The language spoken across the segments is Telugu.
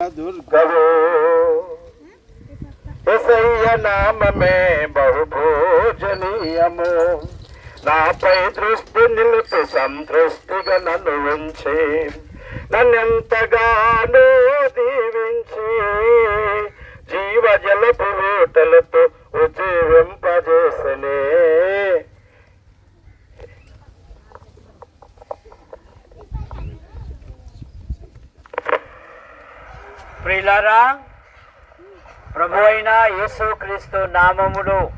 దుర్గవో ఎసయ్య నామమే బహుభోజనీయము నాపై దృష్టి నిలిపి సంతృష్టిగా నన్ను ఉంచి నన్నెంతగానో దీవించి జీవజలపు వేటలతో ఉజీవింపజేసనే ప్రిలరా ప్రభు అయిన యేసుక్రీస్తు నామములు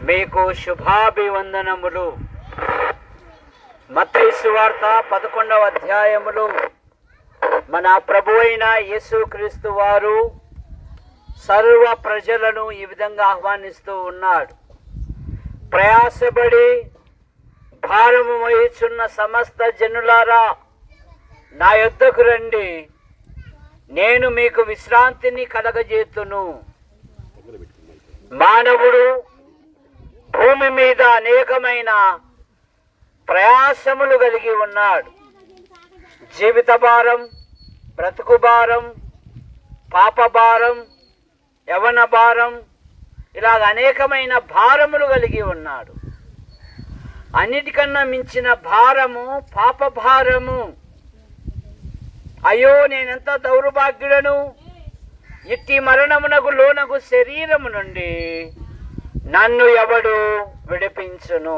మీకు శుభాభివందనములు. మత్తయి వార్త పదకొండవ అధ్యాయములు. మన ప్రభు అయిన యేసుక్రీస్తు వారు సర్వ ప్రజలను ఈ విధంగా ఆహ్వానిస్తూ ఉన్నాడు. ప్రయాసపడి భారము వహించున్న సమస్త జనులారా నా యొద్దకు రండి. నేను మీకు విశ్రాంతిని కలగజేతును. మానవుడు భూమి మీద అనేకమైన ప్రయాసములు కలిగి ఉన్నాడు. జీవిత భారం బ్రతుకు భారం పాప భారం యవన భారం ఇలాగ అనేకమైన భారములు కలిగి ఉన్నాడు. అన్నిటికన్నా మించిన భారము పాప భారము. అయ్యో నేనెంత దౌర్భాగ్యుడను? ఇట్టి మరణమునకు లోనకు శరీరము నుండి నన్ను ఎవడు విడిపించును?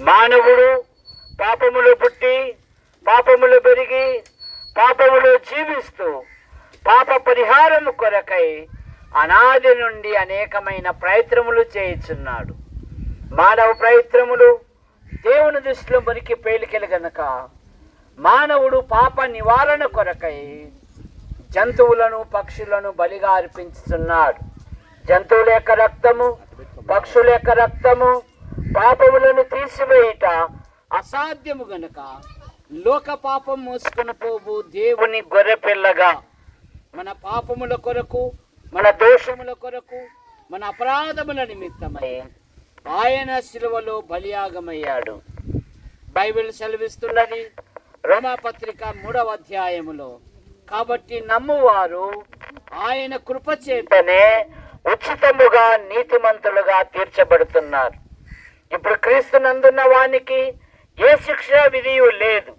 మానవుడు పాపములు పుట్టి పాపములు పెరిగి పాపములు జీవిస్తూ పాప పరిహారము కొరకై అనాది నుండి అనేకమైన ప్రయత్నములు చేయుచున్నాడు. మానవ ప్రయత్నములు దేవుని దృష్టిలో మురికి పేలికలు గనక మానవుడు పాప నివారణ కొరకై జంతువులను పక్షులను బలిగా అర్పించుతున్నాడు జంతువుల యొక్క రక్తము పక్షుల యొక్క రక్తము పాపములను తీసివేయుట అసాధ్యము గనుక లోక పాపం మోసుకుని పోవు దేవుని గొర్రెపిల్లగా మన పాపముల కొరకు మన దోషముల కొరకు మన అపరాధముల నిమిత్తమై ఆయన శిలువలో బలియాగమయ్యాడు. బైబిల్ సెలవిస్తున్నది రమాపత్రిక మూడవ అధ్యాయములో. కాబట్టి నమ్మువారు ఆయన కృపచేతనే ఉచితముగా నీతిమంతులుగా తీర్చబడుతున్నారు. ఇప్పుడు క్రీస్తు నందున్న వానికి ఏ శిక్ష విధియు లేదు.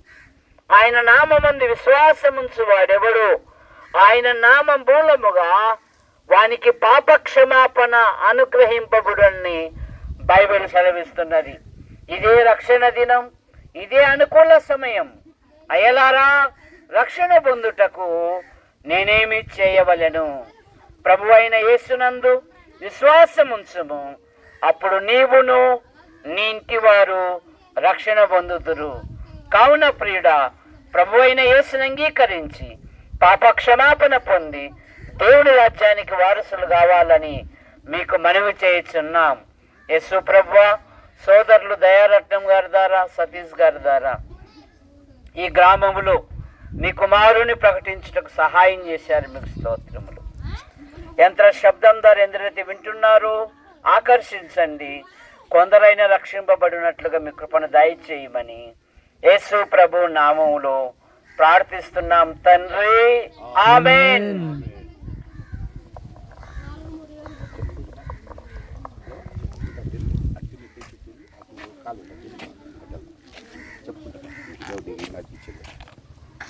ఆయన నామందు విశ్వాసముంచు వాడెవడు ఆయన నామం మూలముగా వానికి పాప క్షమాపణ అనుగ్రహింపబుడని బైబిల్ సెలవిస్తున్నది. ఇదే రక్షణ దినం ఇదే అనుకూల సమయం. అయ్యలారా రక్షణ పొందుటకు నేనేమి చేయవలెను? ప్రభు అయిన యేసునందు విశ్వాసముంచుము. అప్పుడు నీవును నీ ఇంటి వారు రక్షణ పొందుతురు కావున ప్రియుడా ప్రభు అయిన యేసును అంగీకరించి పాప క్షమాపణ పొంది దేవుని రాజ్యానికి వారసులు కావాలని మీకు మనవి చేయుచున్నాం. యేసు ప్రభు సోదరులు దయారత్నం గారి ద్వారా సతీష్ గారి ద్వారా. ఈ గ్రామములో మీ కుమారుని ప్రకటించుటకు సహాయం చేశారు మీకు స్తోత్రములు. యంత్ర శబ్దం ద్వారా ఎందరైతే వింటున్నారో ఆకర్షించండి. కొందరైన రక్షింపబడినట్లుగా మీ కృపను దయచేయమని యేసు ప్రభు నామములో ప్రార్థిస్తున్నాం తండ్రి. ఆమెన్.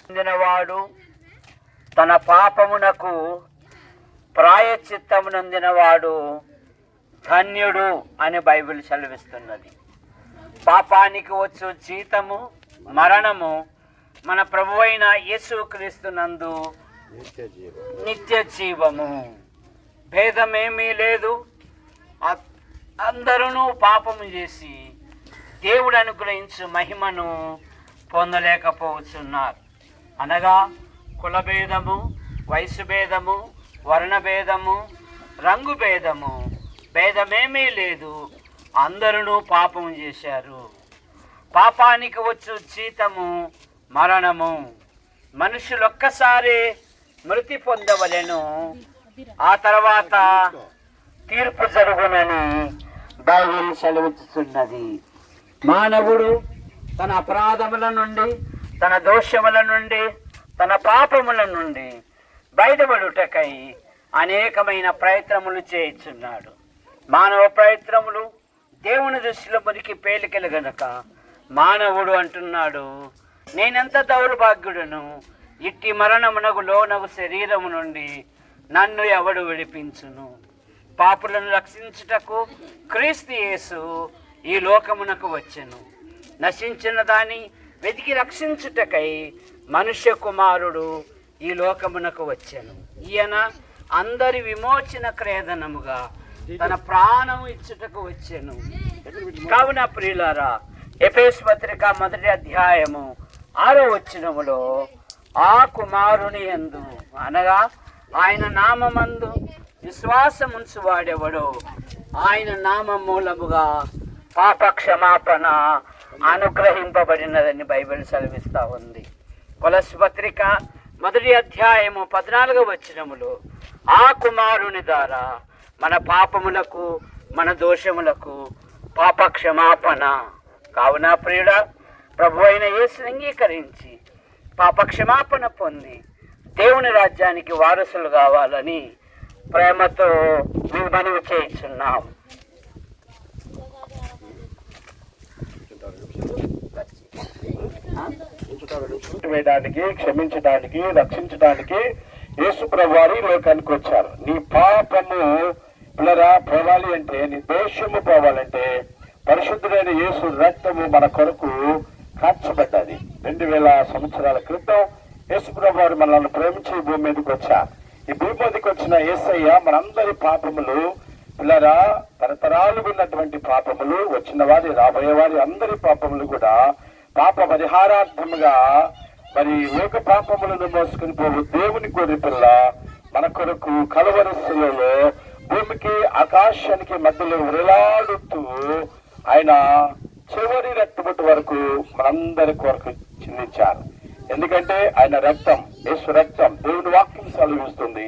పొందినవాడు తన పాపమునకు ప్రాయచిత్తమునందినవాడు ధన్యుడు అని బైబిల్ సెలవిస్తున్నది. పాపానికి వచ్చు జీతము మరణము మన ప్రభువైన యేసుక్రీస్తునందు నిత్య జీవము భేదమేమీ లేదు. అందరూ పాపము చేసి దేవుడు అనుగ్రహించు మహిమను పొందలేకపోతున్నారు. అనగా కులభేదము వయసు భేదము వర్ణభేదము రంగు భేదము భేదమేమీ లేదు. అందరూ పాపము చేశారు. పాపానికి వచ్చు జీతము మరణము. మనుషులు ఒక్కసారి మృతి పొందవలెను. ఆ తర్వాత తీర్పు జరుగునని బైబిల్ సెలవిస్తున్నది మానవుడు తన అపరాధముల నుండి తన దోషముల నుండి తన పాపముల నుండి బయటపడుటకై అనేకమైన ప్రయత్నములు చేయుచున్నాడు. మానవ ప్రయత్నములు దేవుని దృష్టిలో మురికి పేలికలు గనక మానవుడు అంటున్నాడు నేనెంత దౌర్భాగ్యుడను? ఇట్టి మరణమునకు లోనగు శరీరము నుండి నన్ను ఎవడు విడిపించును? పాపులను రక్షించుటకు క్రీస్తు యేసు ఈ లోకమునకు వచ్చెను. నశించిన దాని వెతికి రక్షించుటకై మనుష్య కుమారుడు ఈ లోకమునకు వచ్చాను. ఈయన అందరి విమోచన క్రేదనముగా తన ప్రాణం ఇచ్చుటకు వచ్చాను. కావున ప్రియులారా ఎఫేస్ పత్రిక మొదటి అధ్యాయము ఆరో వచ్చినములో ఆ కుమారుని యందు అనగా ఆయన నామమందు విశ్వాసముంచు వాడెవడో ఆయన నామ మూలముగా పాప క్షమాపణ అనుగ్రహింపబడినదని బైబిల్ సెలవిస్తూ ఉంది. కొలసి పత్రిక మొదటి అధ్యాయము పద్నాలుగు వచ్చినములు ఆ కుమారుని ద్వారా మన పాపములకు మన దోషములకు పాప క్షమాపణ కావున ప్రియుడ ప్రభు అయిన యేసు అంగీకరించి పాప క్షమాపణ పొంది దేవుని రాజ్యానికి వారసులు కావాలని ప్రేమతో మనవి చేస్తున్నాం. వేయడానికి క్షమించడానికి రక్షించడానికి యేసు ప్రభువారి లోకానికి వచ్చారు. నీ పాపము పిల్లరా పోవాలి అంటే నీ దోషము పోవాలంటే పరిశుద్ధుడైన యేసు రక్తము మన కొరకు కార్చబడ్డది రెండు వేల సంవత్సరాల క్రితం యేసు ప్రభువారు మనల్ని ప్రేమించి భూమి మీదకి వచ్చారు. ఈ భూమి మీదకి వచ్చిన యేసయ్య మనందరి పాపములు పిల్లరా తరతరాలు ఉన్నటువంటి పాపములు వచ్చిన వారి రాబోయే వారి అందరి పాపములు కూడా పాప పరిహారార్థముగా మరి లోక పాపములను మోసుకుని పోవు. దేవుని గొర్రె పిల్ల మన కొరకు కలవరస్సులలో భూమికి ఆకాశానికి మధ్యలో వేలాడుతూ ఆయన చివరి రక్తముటి వరకు మనందరి కొరకు చిందించారు ఎందుకంటే ఆయన రక్తం యేసు రక్తం దేవుని వాక్యం సెలవిస్తుంది.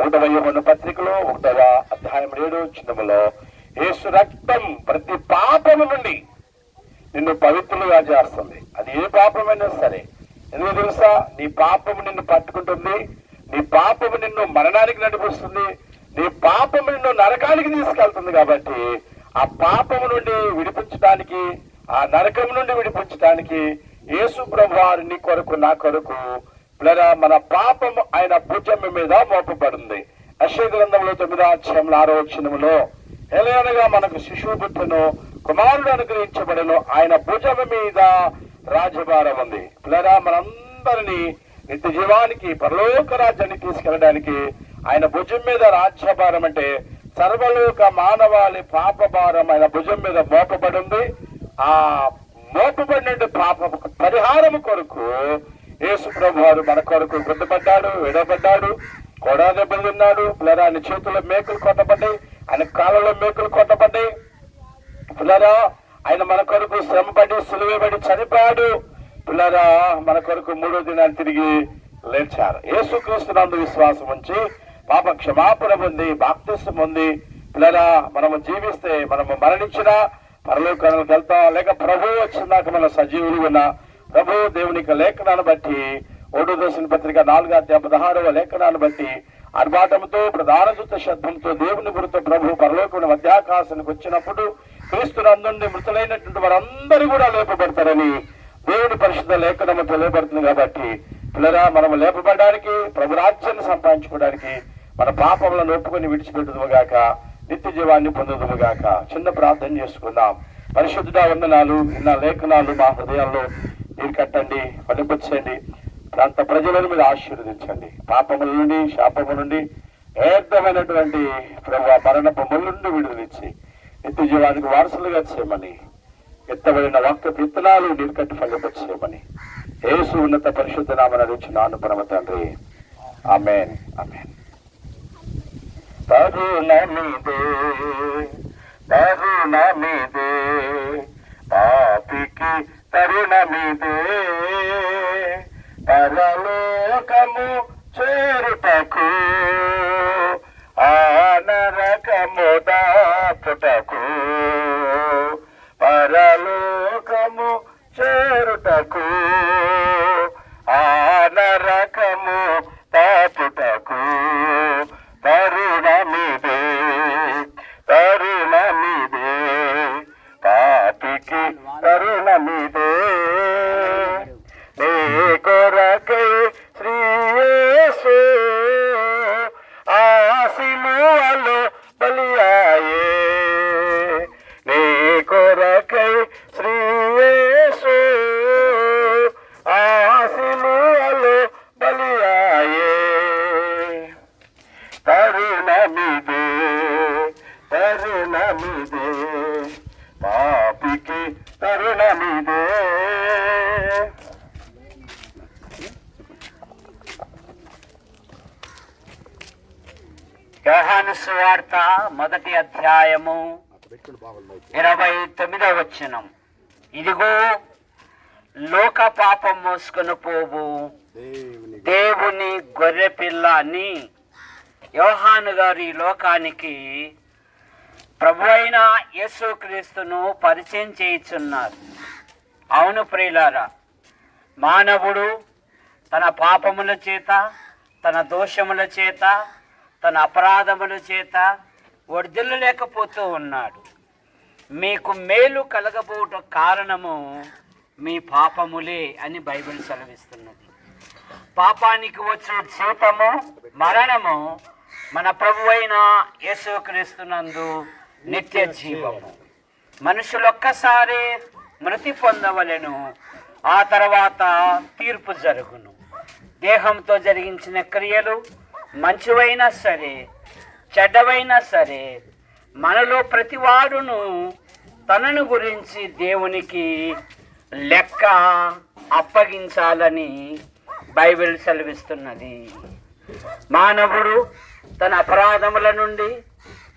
ఒకటవ యోహన పత్రికలో ఒకటవ అధ్యాయం ఏడో చిన్నములో యేసు రక్తం ప్రతి పాపము నుండి నిన్ను పవిత్రులుగా చేస్తుంది. అది ఏ పాపమైనా సరే. ఎందుకు తెలుసా? నీ పాపము నిన్ను పట్టుకుంటుంది. నీ పాపము నిన్ను మరణానికి నడిపిస్తుంది. నీ పాపము నిన్ను నరకానికి తీసుకెళ్తుంది కాబట్టి ఆ పాపము నుండి విడిపించడానికి ఆ నరకము నుండి విడిపించడానికి యేసు ప్రభువారు నీ కొరకు నా కొరకు లేదా మన పాపము ఆయన భుజం మీద మోపబడింది. అశ్వ గ్రంథంలో తొమ్మిదో అధ్యాయంలో ఆరో వచ్చినములో ఎలయనగా మనకు శిశువు పుట్టును. కుమారుడు అనుగ్రహించబడను. ఆయన భుజం మీద రాజభారం ఉంది. పిల్లరా మనందరినీ నిత్య జీవానికి పరలోక రాజ్యాన్ని తీసుకెళ్ళడానికి ఆయన భుజం మీద రాజ్యభారం అంటే సర్వలోక మానవాళి పాప భారం ఆయన భుజం మీద మోపబడి ఉంది ఆ మోపబడిన పాప పరిహారం కొరకు యేసు ప్రభు వారు మన కొరకు గుర్తుపడ్డాడు విడబడ్డాడు కొడా దెబ్బలు తిన్నాడు పిల్లరా ఆయన చేతుల్లో మేకులు కొట్టబడ్డాయి. ఆయన కాళ్ళలో మేకులు కొట్టబడ్డాయి. పిల్లరా ఆయన మన కొరకు శ్రమపడి సులువబడి చనిపోయాడు. పిల్లరా మన కొరకు మూడో దినాన్ని తిరిగి లేచారు. యేసుక్రీస్తు నందు విశ్వాసం ఉంచి పాప క్షమాపణ ఉంది బాప్తిష్టం ఉంది పిల్లరా మనము జీవిస్తే మనము మరణించినా పరలోకానికి వెళ్తాం. లేక ప్రభు వచ్చినాక మన సజీవులు ఉన్న ప్రభు దేవుని యొక్క లేఖనాన్ని బట్టి ఓడో దర్శన పత్రిక నాలుగో అధ్యాయ పదహారవ లేఖనాన్ని బట్టి అర్భాటంతో ప్రధాన దూత శబ్దంతో దేవుని గురితో ప్రభు పరలోకమైన మధ్యాకాశానికి వచ్చినప్పుడు క్రీస్తునందుండి మృతులైనటువంటి వారందరూ కూడా లేపబడతారని దేవుని పరిశుద్ధ లేఖనము తెలియబడుతుంది కాబట్టి పిల్లరా మనం లేపబడడానికి ప్రభు రాజ్యాన్ని సంపాదించుకోవడానికి మన పాపములను ఒప్పుకొని విడిచిపెట్టుదుగాక నిత్య జీవాన్ని పొందుదుగాక చిన్న ప్రార్థన చేసుకుందాం. పరిశుద్ధుడా వందనాలు. నిన్న లేఖనాలు మా హృదయాల్లో మీరు కట్టండి ఫలిపించండి ప్రాంత ప్రజలను మీరు ఆశీర్వదించండి. పాపముల నుండి శాపముల నుండి ఏర్థమైనటువంటి ప్రభు మరణపు ముళ్ళ నుండి విడుదలిచ్చి నిత్య జీవానికి వారసులుగా చేయమని ఎత్తబడిన వాక్య విత్తనాలు నీరు కట్టి ఫలింపచేయమని ఏసు ఉన్నత పరిశుద్ధ నామన నాను పరమ తండ్రి. ఆమెన్. ఆమెన్. తరుణమిదే తరుణమిదే పాపికి తరుణమిదే పరలోకము చేరుటకు ఆనర దాపుటకు పరలోకము చేరుటకు. కరుణమిదే కరుణమిదే పాపికి కరుణమిదే. యోహాను సువార్త మొదటి అధ్యాయము ఇరవై తొమ్మిదవ వచనం. ఇదిగో లోక పాపం మోసుకొని పోవు. దేవుని గొర్రె. పిల్ల అని యోహాను గారు ఈ లోకానికి ప్రభు అయిన యేసుక్రీస్తును పరిచయం చేయించున్నారు. అవును ప్రియులారా మానవుడు తన పాపముల చేత తన దోషముల చేత తన అపరాధముల చేత వర్ధిల్లలేకపోతూ ఉన్నాడు. మీకు మేలు కలగబోట కారణము మీ పాపములే అని బైబిల్ సెలవిస్తున్నది. పాపానికి వచ్చిన జీతము మరణము మన ప్రభు అయిన యేసుక్రీస్తునందు నిత్య జీవము. మనుషులొక్కసారి మృతి పొందవలెను ఆ తర్వాత తీర్పు జరుగును. దేహంతో జరిగించిన క్రియలు మంచివైనా సరే చెడ్డవైనా సరే మనలో ప్రతివాడును తనను గురించి దేవునికి లెక్క అప్పగించాలని బైబిల్ సెలవిస్తున్నది. మానవుడు తన అపరాధముల నుండి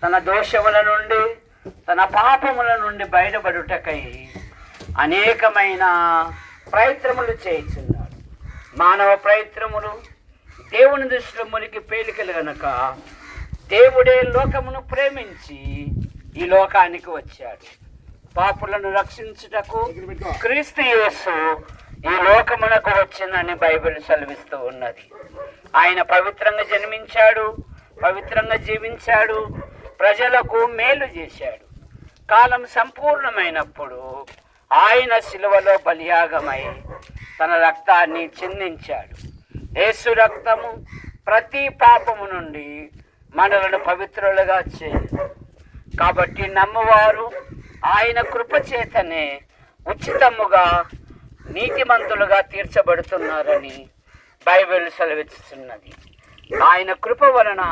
తన దోషముల నుండి తన పాపముల నుండి బయటపడుటకై అనేకమైన ప్రయత్నములు చేయించున్నాడు. మానవ ప్రయత్నములు దేవుని దృష్టిలో మునికి పేలికలు గనక దేవుడే లోకమును ప్రేమించి ఈ లోకానికి వచ్చాడు. పాపులను రక్షించుటకు క్రీస్తు యేసు ఈ లోకమునకు వచ్చిందని బైబిల్ సెలవిస్తూ ఉన్నది. ఆయన పవిత్రంగా జన్మించాడు. పవిత్రంగా జీవించాడు. ప్రజలకు మేలు చేశాడు. కాలం సంపూర్ణమైనప్పుడు ఆయన శిలువలో బలియాగమై తన రక్తాన్ని చిందించాడు. యేసు రక్తము ప్రతి పాపము నుండి మనలను పవిత్రులుగా చేయదు కాబట్టి నమ్మవారు ఆయన కృపచేతనే ఉచితముగా నీతిమంతులుగా తీర్చబడుతున్నారని బైబిల్ సెలవిస్తున్నది ఆయన కృప వలన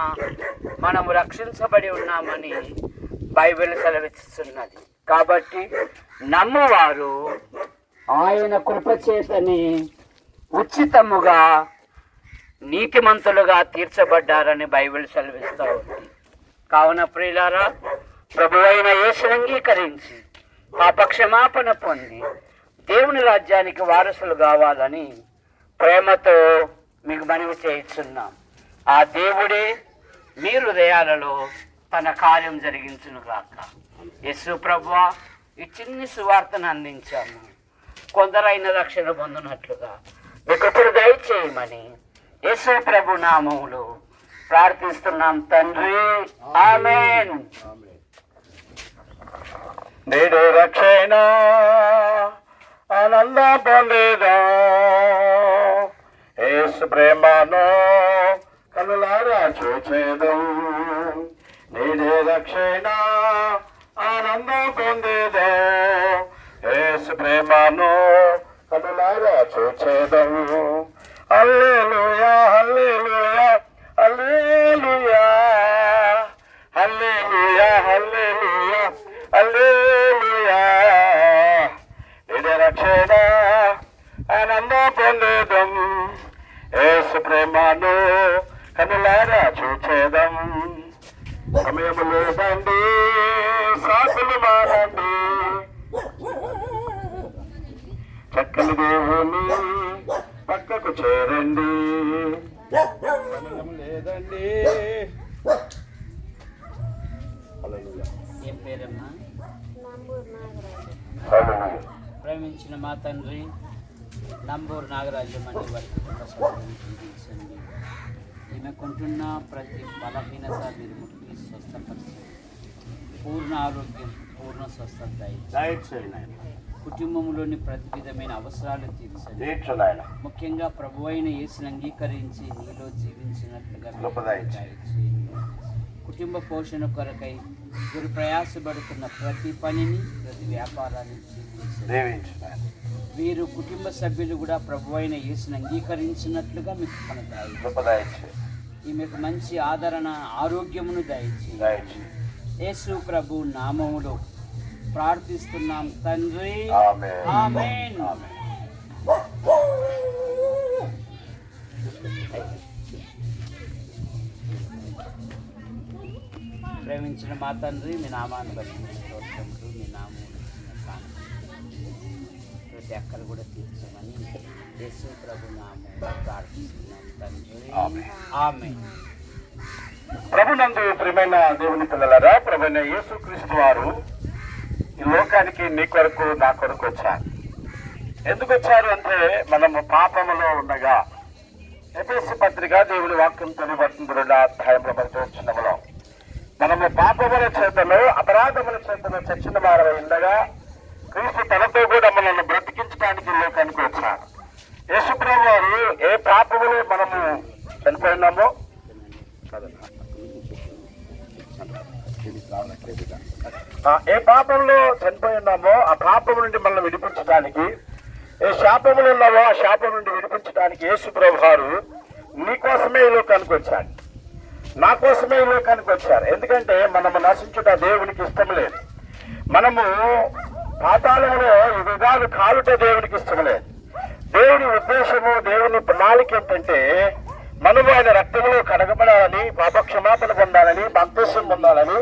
మనము రక్షించబడి ఉన్నామని బైబిల్ సెలవిస్తున్నది. కాబట్టి నమ్మువారు ఆయన కృప చేతని ఉచితముగా నీతిమంతులుగా తీర్చబడ్డారని బైబిల్ సెలవిస్తూ ఉంది. కావున ప్రియులారా ప్రభు అయిన అంగీకరించి ఆ పక్షమాపణ పొంది దేవుని రాజ్యానికి వారసులు కావాలని ప్రేమతో మీకు మనవి చేయిస్తున్నాం ఆ దేవుడే మీ హృదయాలలో తన కార్యం జరిగించును గాక. యశు ప్రభు ఈ చిన్ని సువార్తను అందించాము. కొందరైన రక్షణ పొందినట్లుగా. మీకు దయచేయమని యేసు ప్రభు నామములు ప్రార్థిస్తున్నాం తండ్రి. ఆమెన్. నేడు రక్షణ ఆనంద పొందేదా. యేసు ప్రేమను కనులారా చూచేదం. నేడే రక్షణ ఆనందం పొందేదో. ఏసు ప్రేమను కనులారా చూచేదం. అల్లేలుయా అల్లేలుయా అల్లేలుయా అల్లేలుయా అల్లేలుయా అల్లేలుయా నిజ రక్షణ ఆనందం పొందేదం. ఏసు ప్రేమను కనులారా చూచేదం. సమయము లేదండి సాకులు మారండి. చక్కని దేవుని పక్కకు చేరండి. సమయం లేదండి. ఏం పేరమ్మా? హల్లెలూయా. ప్రేమించిన మా తండ్రి నంబూరు నాగరాజు అని వారి కుటుంబ సభ్యులను ఈమెకుంటున్న ప్రతి బలహీనత మీరు ముట్టి స్వస్థపరచండి పూర్ణ ఆరోగ్యం పూర్ణ స్వస్థత దయచేయండి. కుటుంబంలోని ప్రతి విధమైన అవసరాలు తీర్చండి ముఖ్యంగా ప్రభు అయిన యేసుని అంగీకరించి నీలో జీవించినట్లుగా. కుటుంబ పోషణ కొరకై మీరు ప్రయాసపడుతున్న ప్రతి పనిని ప్రతి వ్యాపారాన్ని దీవించండి. వీరు కుటుంబ సభ్యులు కూడా ప్రభు అయిన యేసుని అంగీకరించినట్లుగా మీకు దయచేయి ఈమెకు మంచి ఆదరణ ఆరోగ్యమును దయచేయి యేసు ప్రభు నామములో ప్రార్థిస్తున్నాం తండ్రి. ఆమేన్. ప్రేమించిన మా తండ్రి మీ నామాన్ని బట్టి మీ నామం అక్కలు కూడా తీర్చమని యేసు ప్రభు నామం ప్రార్థిస్తున్నాం తండ్రి. ఆమేన్. ఆమె ప్రభునందు ప్రియమైన దేవుని పిల్లలరా ప్రభుైన యేసుక్రీస్తు వారు ఈ లోకానికి నీ కొరకు నా కొరకు వచ్చారు. ఎందుకు వచ్చారు అంటే మనము పాపములో ఉండగా ఎపిఎస్సి పత్రిక దేవుని వాక్యం తెలియబడుతుంది రెండో మనం చూస్తున్నాములో మనము పాపముల చేతను అపరాధముల చేతను చచ్చిన వారమై ఉండగా క్రీస్తు తనతో కూడా మనల్ని బ్రతికించడానికి లోకానికి వచ్చారు యేసుప్రభు వారు ఏ పాపములు మనము చనిపోయినామో ఏ పాపంలో చనిపోయి ఉన్నామో ఆ పాపం నుండి మనల్ని విడిపించడానికి ఏ శాపములు ఉన్నామో ఆ శాపం నుండి విడిపించడానికి యేసుప్రభు వారు నీ ఈ లోకానికి వచ్చాడు నా కోసమే ఈ లోకానికి వచ్చారు. ఎందుకంటే మనము నశించుట దేవునికి ఇష్టం లేదు. మనము పాతాళంలో యుగాలు కాలుట దేవునికి ఇష్టం లేదు దేవుని ఉద్దేశము దేవుని ప్రణాళిక ఏంటంటే మనము ఆయన రక్తంలో కడగబడాలని పాప క్షమాపణ పొందాలని భక్తస్వం పొందాలని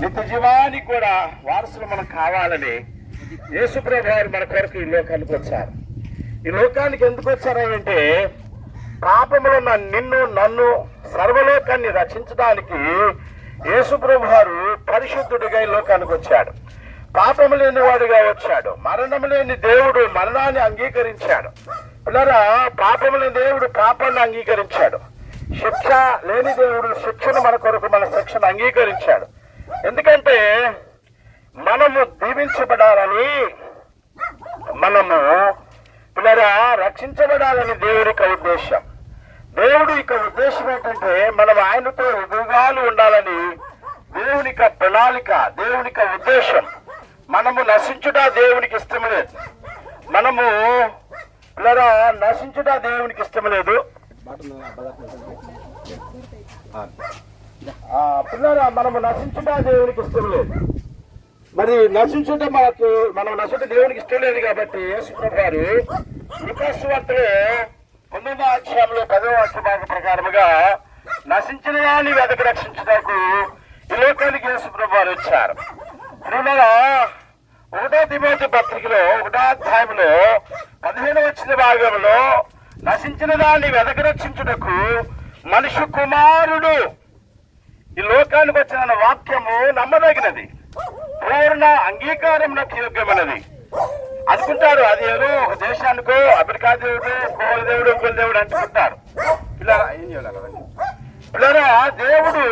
నిత్య జీవానికి కూడా వారసులు మనం కావాలని యేసుప్రభు వారు మన కొరకు ఈ లోకానికి వచ్చారు. ఈ లోకానికి ఎందుకు వచ్చారంటే పాపములో ఉన్న నిన్ను నన్ను సర్వలోకాన్ని రక్షించడానికి యేసుప్రభు వారు పరిశుద్ధుడిగా ఈ లోకానికి వచ్చాడు. పాపము లేని వాడుగా వచ్చాడు. మరణం లేని దేవుడు మరణాన్ని అంగీకరించాడు. పిల్లరా పాపము లేని దేవుడు పాపాన్ని అంగీకరించాడు. శిక్ష లేని దేవుడు శిక్షను మన కొరకు మన శిక్షను అంగీకరించాడు. ఎందుకంటే మనము దీవించబడాలని మనము పిల్లరా రక్షించబడాలని దేవుడి యొక్క ఉద్దేశం. దేవుడి యొక్క ఉద్దేశం ఏంటంటే మనం ఆయనతో యుగాలు ఉండాలని దేవుని యొక్క ప్రణాళిక దేవుని యొక్క ఉద్దేశం. మనము నశించుట దేవునికి ఇష్టం లేదు. మనము పిల్లరా నశించుట దేవునికి ఇష్టం లేదు. పిల్లరా మనము నశించుట దేవునికి ఇష్టం లేదు. మరి నశించుట మనకు మనం నశించ దేవునికి ఇష్టం లేదు కాబట్టి యేసుప్రభు గారు వికాసు వార్తలో తొమ్మిదో అధ్యాయంలో పదవ అక్షభాగ ప్రకారముగా నశించిన వాడిని వెతక రక్షించడానికి ఈ లోకానికి యేసుప్రభు వారు వచ్చారు. ప్రియులారా, ఒకటో తిమోతి పత్రికలో ఒకటో అధ్యాయంలో పదిహేను వచ్చిన భాగంలో నశించిన దాన్ని వెతక రక్షించుటకు మనిషి కుమారుడు ఈ లోకానికి వచ్చిన వాక్యము నమ్మదగినది. పూర్ణ అంగీకారంలోకి యోగ్యమైనది. అనుకుంటారు అది ఏదో ఒక దేశానికో అమెరికా దేవుడు కోల దేవుడు ఇంకోల దేవుడు అంటుకుంటారు. పిల్లరా ఏం చేయాలి పిల్లరా దేవుడు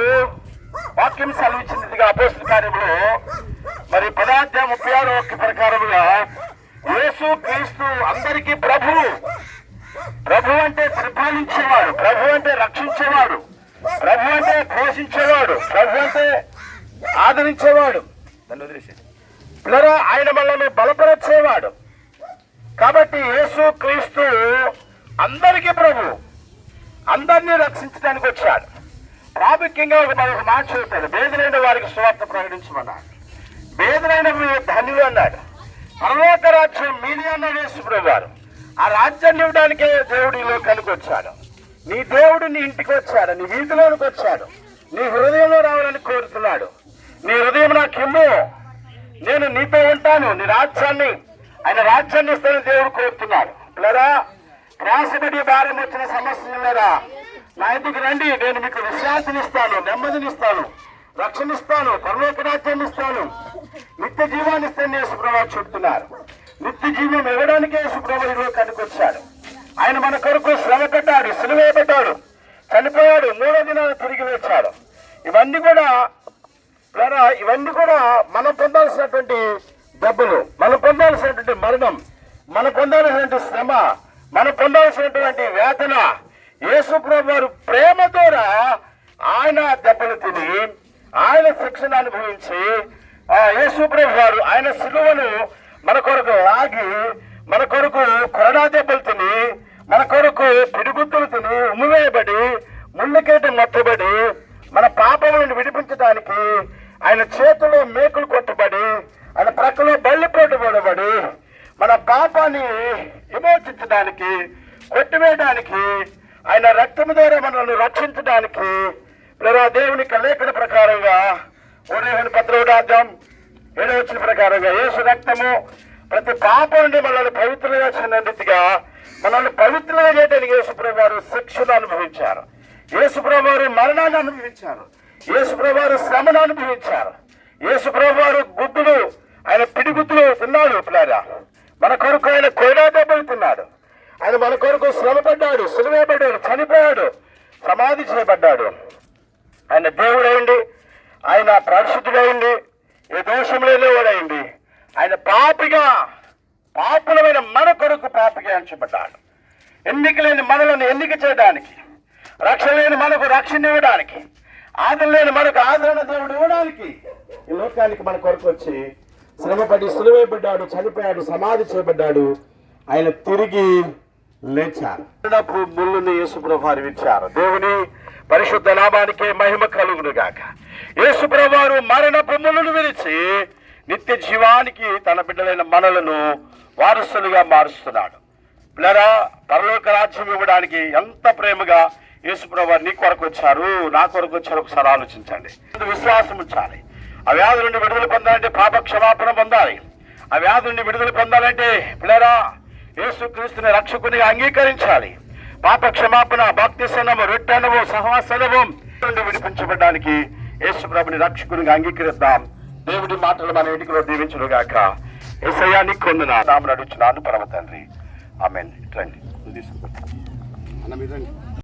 వాక్యం సెలవిచ్చినదిగా అపోస్తుల కార్యంలో మరి పదార్థ ముప్పై ఆరు వాక్య ప్రకారముగా యేసు క్రీస్తు అందరికీ ప్రభువు. ప్రభు అంటే పరిపాలించేవాడు ప్రభు అంటే రక్షించేవాడు ప్రభు అంటే పోషించేవాడు ప్రభు అంటే ఆదరించేవాడు. నన్ను వదిలేసి పిల్లరా ఆయన మనల్ని బలపరచేవాడు. కాబట్టి యేసు క్రీస్తు అందరికీ ప్రభు అందరినీ రక్షించడానికి వచ్చాడు. ప్రాముఖ్యంగా ఒక మనకు మాట చెబుతాడు బేదలైన వారికి స్వార్థ ప్రకటించమన్నాడు. పేదలైన మీరు ధన్యులు అన్నాడు. పరలోక రాజ్యం మీది అన్నాడు యేసుప్రభు గారు ఆ రాజ్యాన్ని ఇవ్వడానికే దేవుడు ఈ లోకానికి వచ్చాడు. నీ దేవుడు నీ ఇంటికి వచ్చాడు నీ వీధిలోనికి వచ్చాడు. నీ హృదయంలో రావాలని కోరుతున్నాడు. నీ హృదయం నాకు ఇమ్ము నేను నీతో ఉంటాను నీ రాజ్యాన్ని ఆయన రాజ్యాన్ని ఇస్తానని దేవుడు కోరుతున్నాడు. లేదా రాసిబడి భారం వచ్చిన సమస్యలరా నా ఇంటికి రండి నేను మీకు విశ్రాంతినిస్తాను నెమ్మదినిస్తాను. రక్షణిస్తాను పరలోక రాజ్యాన్ని ఇస్తాను. నిత్య జీవాన్ని ఇస్తాను యేసుప్రభు చెప్తున్నారు. నిత్య జీవం ఇవ్వడానికే యేసుప్రభు ఈ లోకానికి వచ్చాడు. ఆయన మన కొరకు శ్రమ పెట్టాడు సిలువేయబడ్డాడు. చనిపోయాడు మూడో దినాలు తిరిగి వచ్చాడు ఇవన్నీ కూడా ద్వారా ఇవన్నీ కూడా మనం పొందాల్సినటువంటి దెబ్బలు మనం పొందాల్సినటువంటి మరణం మనం పొందాల్సినటువంటి శ్రమ మనం పొందాల్సినటువంటి వేతన యేసుప్రభు వారు ప్రేమ ద్వారా ఆయన దెబ్బలు తిని ఆయన శిక్షణ అనుభవించి ఆ యేసు గారు వారు ఆయన శిలువను మన కొరకు లాగి మన కొరకు కొరడా దెబ్బలు తిని మన కొరకు పిడిగుద్దులు తిని ఉమ్మివేయబడి ముళ్ళకేట మొత్తబడి మన పాపములను విడిపించడానికి ఆయన చేతిలో మేకులు కొట్టబడి ఆయన ప్రక్కలో బల్లిపోటు పడబడి మన పాపాన్ని విమోచించడానికి కొట్టివేయడానికి ఆయన రక్తము ద్వారా మనల్ని రక్షించడానికి ఇలా దేవుని లేఖన ప్రకారంగా ఉదయం పత్రవడార్థం ఏడవ వచ్చిన ప్రకారంగా యేసు రక్తము ప్రతి పాపం నుండి మనల్ని పవిత్రంగా చిన్నదిగా మనల్ని పవిత్రంగా చేయడానికి యేసుప్రభు వారు శిక్షను అనుభవించారు. యేసుప్రభు వారు మరణాన్ని అనుభవించారు. యేసుప్రభు వారు శ్రమను అనుభవించారు. యేసుప్రభు వారు గుడ్డులు ఆయన పిడిగుద్దులు తిన్నాడు పిల్లారా మన కొరకు ఆయన కొయిడా దెబ్బలు తిన్నాడు. ఆయన మన కొరకు శ్రమపడ్డాడు సులువేయబడ్డాడు చనిపోయాడు సమాధి చేయబడ్డాడు. ఆయన దేవుడైంది. ఆయన పరిశుద్ధుడైంది. ఏ దోషం లేనివాడైంది ఆయన పాపిగా పాపులమైన మన కొరకు పాపిగా ఎంచబడ్డాడు. ఎన్నిక లేని మనలను ఎన్నిక చేయడానికి రక్షణ లేని మనకు రక్షణ ఇవ్వడానికి ఆదరణ లేని మనకు ఆదరణ దేవుడు ఇవ్వడానికి ఈ లోకానికి మన కొరకు వచ్చి శ్రమపడి సులువైపడ్డాడు చనిపోయాడు సమాధి చేయబడ్డాడు. ఆయన తిరిగి లేచారు. మరణపు ముళ్ళుని యేసుప్రభారు ఇచ్చారు దేవుని పరిశుద్ధ నామానికి మహిమ కలుగునుగాక. యేసుప్రవారు యేసుప్రభారు మరణపు ముళ్ళును విరిచి నిత్య జీవానికి తన బిడ్డలైన మనలను వారసులుగా మారుస్తున్నాడు. పిల్లరా పరలోక రాజ్యం ఇవ్వడానికి ఎంత ప్రేమగా యేసుప్రవారు నీ కొరకు వచ్చారు నా కొరకు వచ్చారు ఒకసారి ఆలోచించండి. విశ్వాసం ఉంచాలి. ఆ వ్యాధి నుండి విడుదల పొందాలంటే పాప క్షమాపణ పొందాలి. ఆ వ్యాధి నుండి విడుదల పొందాలంటే పిల్లరా యేసుక్రీస్తుని రక్షకునిగా అంగీకరించాలి. పాప క్షమాపణ భక్తి సనము రిట్టనము సహవాసనము నుండి విడిపించబడడానికి యేసు ప్రభుని రక్షకునిగా అంగీకరిద్దాం దేవుడి మాటలు మన ఇంటిలో దీవించును గాక ఏసయ్యానికి కొందున నామను అడుగుచున్నాను పరమ తండ్రి. ఆమె రండి. తీసుకుంటాం రండి.